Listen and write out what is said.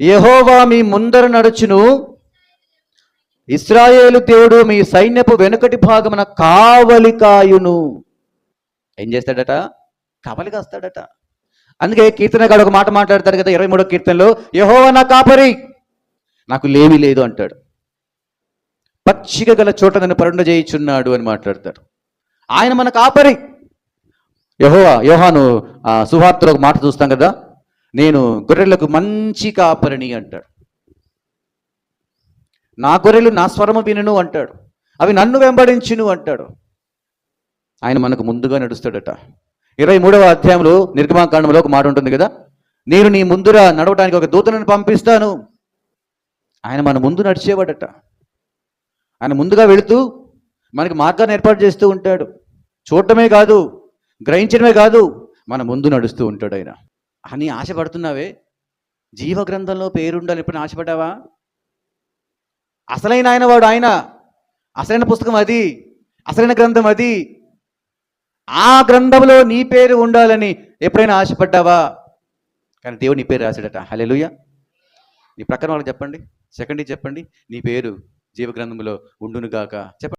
యహోవా మీ ముందర నడుచును. ఇస్రాయేలు దేవుడు మీ సైన్యపు వెనుకటి భాగమున కావలికాయును ఏం చేస్తాడట? కావలి కాస్తాడట. అందుకే కీర్తనగాడు ఒక మాట మాట్లాడతాడు కదా ఇరవై మూడో కీర్తనలో యహోవ నా కాపరి నాకు లేమి లేదు అంటాడు. పచ్చిక గల చోట నన్ను పరుండ చేయుచున్నాడు అని మాట్లాడతాడు. ఆయన మన కాపరి. యహోవా యోహాను సుహార్తలో ఒక మాట చూస్తాం కదా నేను గొర్రెలకు మంచి కాపరిని అంటాడు. నా గొర్రెలు నా స్వరము వినును అంటాడు. అవి నన్ను వెంబడించును అంటాడు. ఆయన మనకు ముందుగా నడుస్తాడట. ఇరవై మూడవ అధ్యాయంలో నిర్గమాకాండంలో ఒక మాట ఉంటుంది కదా? నేను నీ ముందుర నడవడానికి ఒక దూతను పంపిస్తాను. ఆయన మన ముందు నడిచేవాడట. ఆయన ముందుగా వెళుతూ మనకి మార్గాన్ని ఏర్పాటు చేస్తూ ఉంటాడు. చూడటమే కాదు గ్రహించడమే కాదు మన ముందు నడుస్తూ ఉంటాడు ఆయన. అని ఆశపడుతున్నావే? జీవ గ్రంథంలో పేరుండాలి. ఎప్పుడు ఆశపడ్డావా? అసలైన ఆయన వాడు ఆయన. అసలైన పుస్తకం అది. అసలైన గ్రంథం అది. ఆ గ్రంథంలో నీ పేరు ఉండాలని ఎప్పుడైనా ఆశపడ్డావా? కానీ దేవుడు నీ పేరు రాశాడట. హల్లెలూయా. నీ ప్రకారం వాళ్ళకి చెప్పండి. సెకండ్ చెప్పండి. నీ పేరు జీవ గ్రంథంలో ఉండునుగాక. చెప్పండి